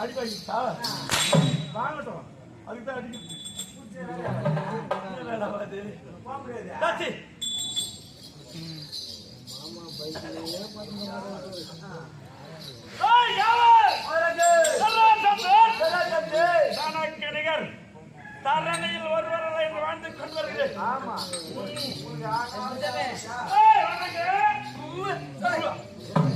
அடிப்பாங்க வாங்கட்டும் அதுக்கு தான் அடிக்கிறது இல்லடா, அது. தாச்சி. ஏய், யாரு? சராசந்தர். தனக்கு நிகர். தரணியில் ஒருவரல்ல என்று வாழ்ந்து கொண்டு வருகிறேன். ஏய்,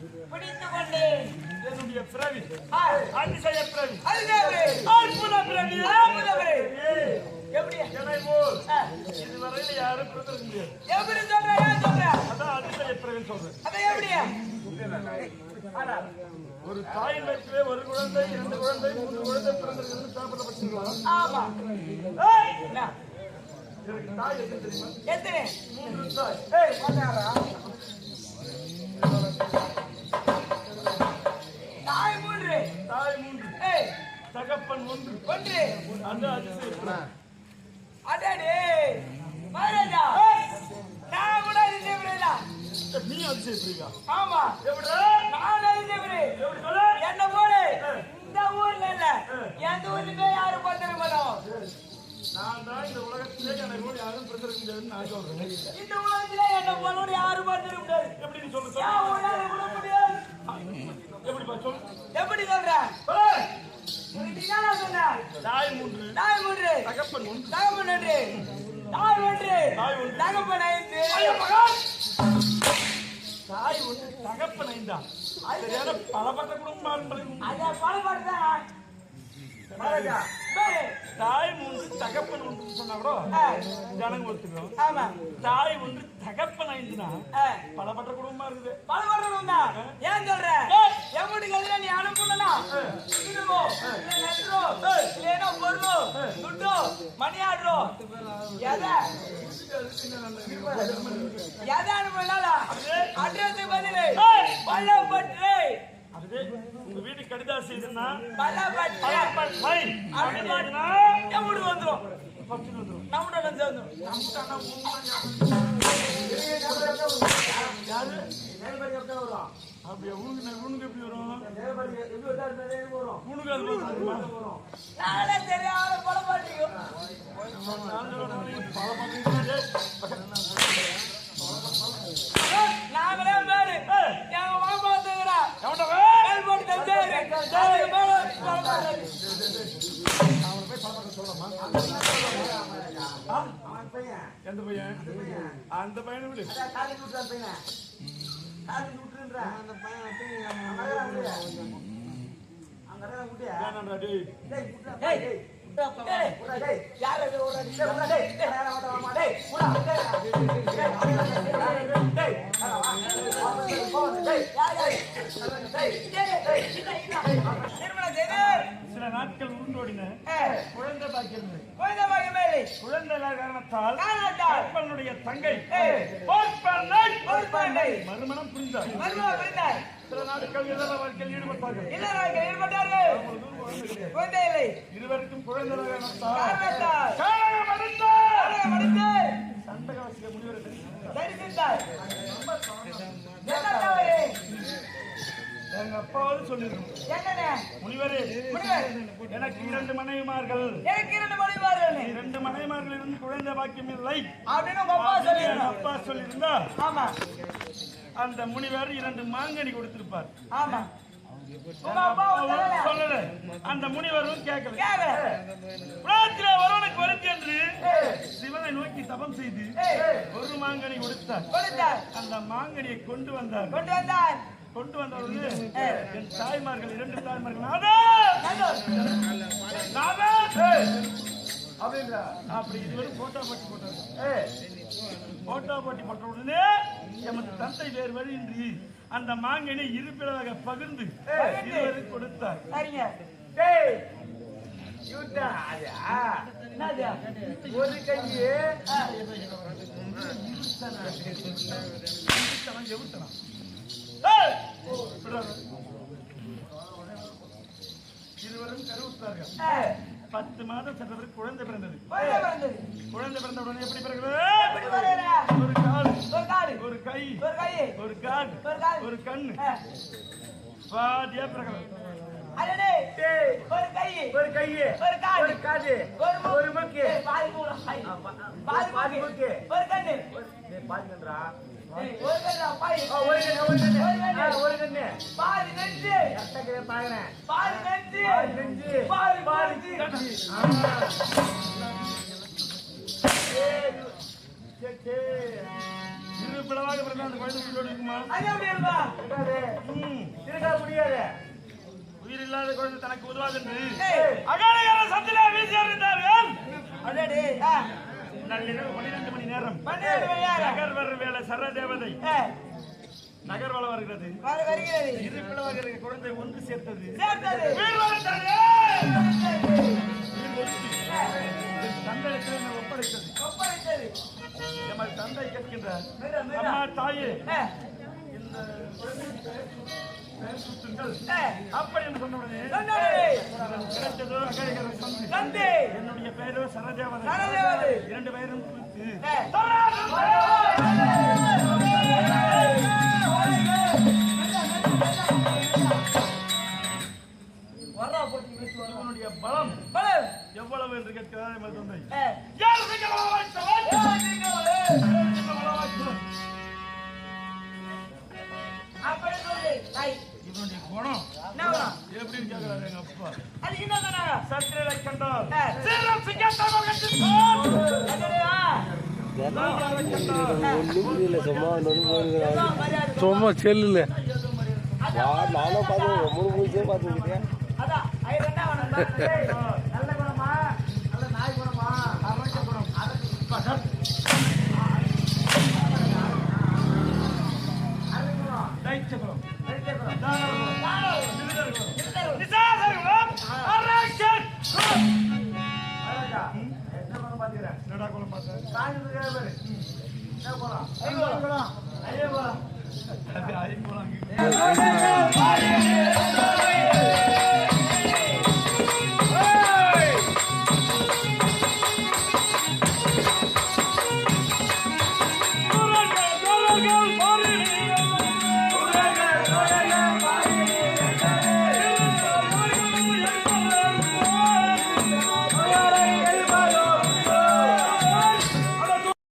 சொல்லு வா அதனால பிடித்து கொண்டேன் என்னுடைய பிறவி. அதிசய பிறவி. அற்புத பிறவி. அற்புதமே. எப்படி? என்னை போல். ஆ, இதுவரையில் யாரும் கொடுத்திருக்க முடியாது எப்படி சொல்ற ஏன் சொல்ற? அதான் அதிசய பிறவி சொல்றேன். அதை எப்படி? ஆனா, ஒரு தாயின் வயிற்றிலே ஒரு குழந்தை இரண்டு குழந்தை மூன்று குழந்தை பிறந்திருக்கிறது சாப்பிடப்பட்டிருக்கலாம் ஆமா. என்ன? எனக்கு தாய் எத்தனை தெரியுமா? எத்தனை? மூன்று தாய். ஏய் ஒன்று அடடே மகாராஜா நான் கூட அறிந்தவரேடா நீ அதிசய பிறவியா ஆமா எப்படி நான் எப்படி சொல்லு என்ன போல இந்த ஊர்ல இல்ல எந்த ஊர்லயுமே யாரும் பார்த்திட மாட்டோம் நான் தான் இந்த உலகத்திலே என்னை போல் யாரும் பிறந்திருக்க முடியாதுன்னு நான் சொல்றேன் இந்த உலகத்துல என்ன போலோட யாரும் பார்த்திட முடியாது எப்படி நீ முடியாது எப்படிப்பா சொல்லு. எப்படி சொல்ற? தாய் மூன்று. தாய் மூன்று. தகப்பன் ஒன்று. தகப்பன் ஒன்று தாய் ஒன்று. தாய் ஒன்று. தகப்பன் ஐந்து! தாய் ஒன்று தகப்பன் ஐந்தா? சரியான பலப்பட்ட குடும்பம் அத பலப்படுத்தான் மகாராஜா பாரு. தாய் மூன்று தகப்பன் ஒன்று சொன்னா கூட ஜனங்க ஒத்துக்கிறோம் ஆமா. தாய் ஒன்று தகப்பன் ஐந்துனா பலப்பட்ட குடும்பமா இருக்குது? பலப்படுறதும் தான் ஏன் சொல்ற? எப்படி நீ அனுப்பணும்னா பொருளோ துட்டோ மணியாடுறோ. எதை? எதை அனுப்பலாம் அட்ரஸ் பதிலு. பள்ளப்பட்டு. அதுவே உங்க கடிதம் செய்துன்னா பள்ளப்பட்டு. பலப்பட் ஃபைன் அப்படி எப்படி பத்து வந்துடும் நம்மளோட அப்படியே? உனக்கு உனக்கு எப்படி வரும்? உனக்கு அது வருமா? நானே தெரியாத எந்த பையன் அந்த பையனை விடு வேணாம்டா டேய் ஏய், சில நாட்கள் உருண்டோடின குழந்தை பாக்கியம் குழந்தை பாக்கியம் மேலே, குழந்தை இல்லாத காரணத்தால் கப்பனுடைய தங்கை மறுமணம் புரிந்தார். சில நாட்கள் இதர வாழ்க்கையில் ஈடுபட்டார்கள். இல்லறார்கள் ஈடுபட்டார்கள். குழந்தை இல்லை. இருவருக்கும் குழந்தை காரணத்தால். காரணம் அடித்து. என்ன எங்க அப்பாவது சொல்லிருக்கோம். என்னண்ணே? முனிவரே முனிவர், எனக்கு இரண்டு மனைவிமார்கள். எனக்கு இரண்டு மனைவிமார்கள். இரண்டு மனைவிமார்கள் இருந்து குழந்தை பாக்கியம் இல்லை. அப்படின்னு உங்க அப்பா எங்க சொல்லிடணும். அப்பா சொல்லியிருந்தா ஆமா. அந்த முனிவர் இரண்டு மாங்கனி கொடுத்திருப்பார். ஆமா. அந்த முனிவரும் கேட்கல கேளு. புறாத்திலே ஒருவனுக்கு வருத்தி என்று தவம் செய்து. ஒரு மாங்கனி கொடுத்தார். கொடுத்தார். அந்த மாங்கனியை கொண்டு வந்தார். கொண்டு வந்தார். கொண்டு வந்தவர்கள். என் தாய்மார்கள் இரண்டு தாய்மார்கள் அப்படி இதுவரை போட்டோ போட்டி போட்டார் ஏய்! போட்டோ போட்டி போட்ட உடனே எமது தந்தை வேறு வழியின்றி அந்த மாங்கனி இருப்பிடமாக பகிர்ந்து இருவரும் கொடுத்தார். ஒரு கையே. இருவரும் கருவுற்றார்கள் பத்து மாதம் குழந்தை பிறந்தது குழந்தை பிறந்தது குழந்தை பிறந்த உடனே எப்படி எப்படி ஒரு கால் ஒரு காடு ஒரு கை ஒரு கை ஒரு கால் ஒரு கால் ஒரு கண்ணு பாதியா பிறகு ஒரு கை ஒரு ஒரு ஒரு காது ஒரு மூக்கு. மூக்கு பாதி பாதி மூக்கு. ஒரு கண்ணு பாதி பாத்துங்கன்றா ஒரு கண்ணா. ஆ, ஒரு கண்ணு ஒரு கண்ணு. ஒரு கண்ணு. பாதி நெஞ்சு. எத்தக்கே பாக்குறேன். பாதி நெஞ்சு. பாதி நெஞ்சு. சே சே இரு பிளவாக பிறந்த அந்த குழந்தை உயிரோடு இருக்குமா? அது எப்படி இருக்கா இருக்காது. ம். இருக்க முடியாது உயிர் இல்லாத குழந்தை தனக்கு உதவாது என்று சத்திலே வீசி அடடே. ஆ, நள்ளிரவு பன்னிரண்டு மணி நேரம். நகர் வர வேலை சர தேவதை ஏய், நகர் வள வருகிறது. வரு- வருகிறது. இரு பிளவாக இருக்கிற குழந்தை ஒன்று சேர்த்தது. என்னை ஒப்படைத்தது? ஒப்படைத்தது. எமது தந்தை கேட்கின்றார். அம்மா தாயே இந்த அப்படி என்று சொன்ன உடனே தந்தை என்னுடைய பெயரோ சரதேவதை சரதேவதை. இரண்டு பேரும். இவனுடைய பலம் பலர். எவ்வளவு என்று கேட்கிறார் எமது தந்தை என்ன வேணும்? எப்படின்னு கேட்கிறாரு எங்க அப்பா. அது கண்டால் சிங்கத்தம சும்மா செல்லுல. நானும் பார்த்து மூச்சே பார்த்துக்கிட்டேன். அதான், நல்ல பார்க்கிறேன் என்னடா குளம் பார்த்தேன் ஐயோ. குளம் ஐயோ குளம்